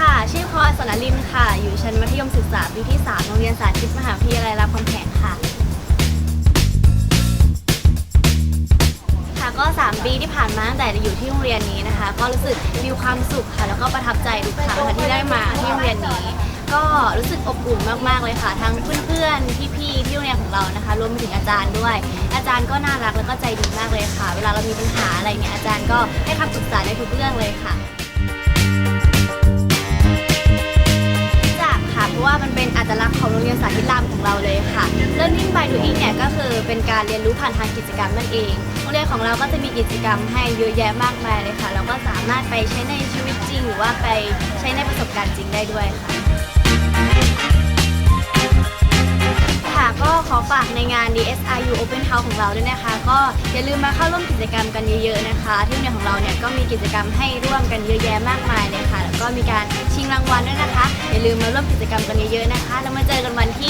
ค่ะ ชื่อพลอยสนลินค่ะ อยู่ชั้นมัธยมศึกษาปีที่ 3 โรงเรียนสาธิตมหาวิทยาลัยรามคำแหงค่ะ ค่ะก็ 3 ปีที่ผ่านมาตั้งแต่อยู่ที่โรงเรียนนี้นะคะ ก็รู้สึกมีความสุขค่ะ แล้วก็ประทับใจทุกครั้งค่ะที่ได้มาที่โรงเรียนนี้ ก็รู้สึกอบอุ่นมากๆเลยค่ะ ทั้งเพื่อนๆ พี่ๆ ที่โรงเรียนของเรานะคะ รวมไปถึงอาจารย์ด้วย อาจารย์ก็น่ารักแล้วก็ใจดีมากเลยค่ะ เวลาเรามีปัญหาอะไรเนี่ยอาจารย์ก็ให้คำปรึกษาในทุกเรื่องเลยค่ะ ของเราเลยค่ะ Learning by Doing เนี่ยก็คือเป็นการเรียนรู้ผ่านทางกิจกรรมนั่นเองโรงเรียนของเราก็จะมีกิจกรรมให้เยอะแยะมากมายเลยค่ะเราก็สามารถไปใช้ในชีวิตจริง หรือว่าไปใช้ในประสบการณ์จริงได้ด้วยค่ะค่ะก็ขอฝากในงาน DSIU Open House ของเราด้วยนะคะ ก็อย่าลืมมาเข้าร่วมกิจกรรมกันเยอะๆนะคะ ที่โรงเรียนของเราเนี่ยก็มีกิจกรรมให้ร่วมกันเยอะแยะมากมายเลยค่ะ แล้วก็มีการชิงรางวัลด้วยนะคะ อย่าลืมมาร่วมกิจกรรมกันเยอะๆนะคะ แล้วมาเจอกันวันที่